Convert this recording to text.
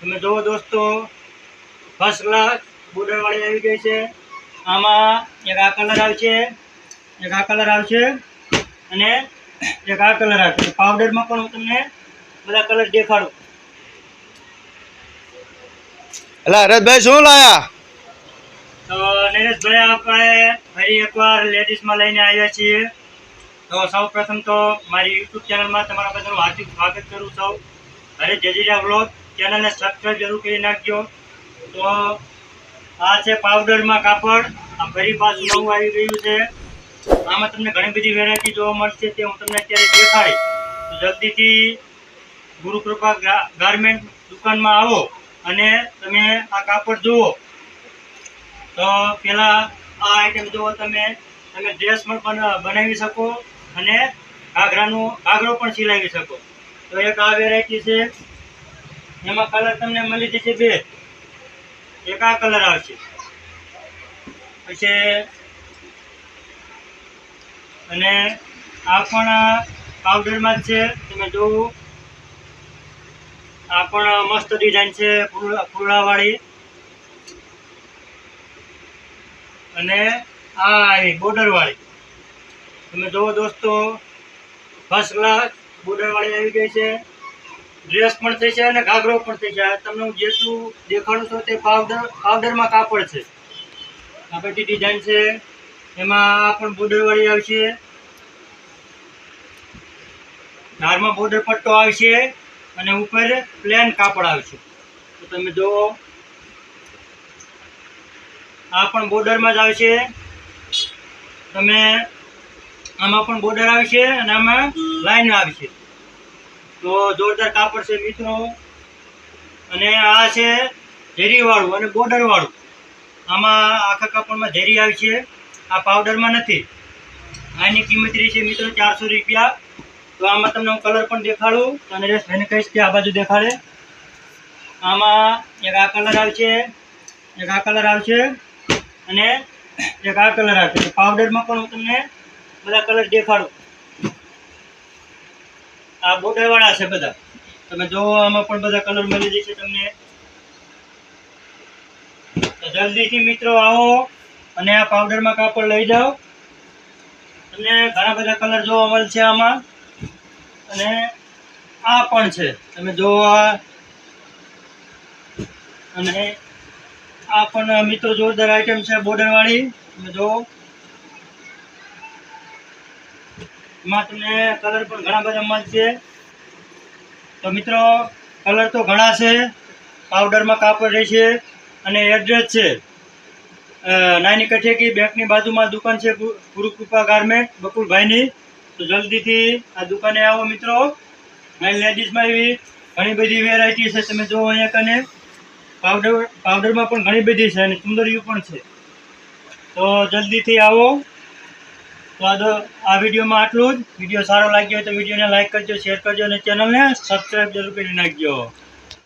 તમે જુઓ દોસ્તો ફર્સ્ટ ક્લાસ બોર્ડરવાળી આવી ગઈ છે. આમાં એક આ કલર આવશે એક આ કલર આવશે અને એક આ કલર આવશે. પાવડરમાં પણ હું તમને બધા કલર દેખાડું. એટલે હરતભાઈ શું લાયા? તો નરેશભાઈ આપણે ફરી એકવાર લેડીઝમાં લઈને આવ્યા છીએ. તો સૌ પ્રથમ તો મારી યુટ્યુબ ચેનલમાં તમારા બધાનું હાર્દિક સ્વાગત કરું છું. અરે જજીરા વ્લોગ ચેનલને સબસ્ક્રાઈબ જરૂર કરી નાખજો. તો આ છે પાવડરમાં કાપડ. આ ફરી પાછું નવું આવી ગયું છે. આમાં તમને ઘણી બધી વેરાયટી જોવા મળશે તે હું તમને અત્યારે દેખાય તો જલ્દીથી ગુરુકૃપા ગાર્મેન્ટ દુકાનમાં આવો અને તમે આ કાપડ જુઓ. તો પહેલાં આ આઈટમ જુઓ તમે. તમે ડ્રેસ પણ બના- બનાવી શકો અને ઘાઘરાનું ઘાઘરો પણ સિલાવી શકો. તો એક આ વેરાયટી છે. એમાં કલર તમને મળી જશે બે. એક આ કલર આવશે. પછી અને આ પણ પાવડરમાં જ છે. તમે જોવું. આ પણ મસ્ત ડિઝાઇન છે, ફૂલ- ફૂલાવાળી. અને આ આવી બોર્ડર વાળી તમે જુઓ દોસ્તો ફર્સ્ટ ક્લાસ બોર્ડર વાળી આવી ગઈ છે. ડ્રેસ પણ થઈ છે અને ઘાઘરો પણ થઈ છે તમને હું જેટલું દેખાડું છું તે પાવડર પાવડરમાં કાપડ છે. આ ડિઝાઇન છે. એમાં આ પણ બોર્ડરવાળી આવશે. ધારમાં બોર્ડર પટ્ટો આવશે અને ઉપર પ્લેન કાપડ આવશે. તો તમે જુઓ. આ પણ બોર્ડરમાં જ આવશે. તમે આમાં પણ બોર્ડર આવશે અને આમાં લાઈન આવશે. તો જોરદાર કાપડ છે મિત્રો. અને આ છે ઝેરીવાળું અને બોર્ડરવાળું. આમાં આખા કાપડમાં ઝેરી આવી છે. આ પાવડરમાં નથી. આની કિંમત રહી છે મિત્રો ચારસો રૂપિયા. તો આમાં તમને હું કલર પણ દેખાડું. તો નરેશભાઈને કહીશ કે આ બાજુ દેખાડે. આમાં એક આ કલર આવશે એક આ કલર આવશે અને એક આ કલર આવશે પાવડરમાં પણ હું તમને બધા કલર દેખાડું. આ બોર્ડરવાળા છે બધા. તમે જોવો, આમાં પણ બધા કલર મળી જશે તમને. જલ્દીથી મિત્રો આવો અને આ પાવડરમાં કાપડ લઈ જાઓ. તમને ઘણા બધા કલર જોવા મળશે આમાં. અને આ પણ છે. તમે જોવો અને આ પણ મિત્રો જોરદાર આઈટમ છે બોર્ડરવાળી. તમે જોવો. એમાં તમને કલર પણ ઘણા બધા મળશે. તો મિત્રો કલર તો ઘણા છે. પાવડરમાં કાપડ રહેશે અને એડ્રેસ છે. નાની કઠેકી બેંકની બાજુમાં દુકાન છે ગુરુકૃપા ગાર્મેન્ટ બકુલભાઈની. તો જલ્દીથી આ દુકાને આવો મિત્રો. મારી લેડીઝમાં એવી ઘણી બધી વેરાયટી છે. તમે જુઓ અહીંયા કને પાવડર પાવડરમાં પણ ઘણી બધી છે અને સુંદરીઓ પણ છે. તો જલ્દીથી આવો. તો આ દો- આ વિડીયોમાં આટલું જ. વીડિયો સારો લાગ્યો હોય તો વિડીયોને લાઈક કરજો, શેર કરજો અને ચેનલને સબસ્ક્રાઈબ જરૂર કરી નાખજો.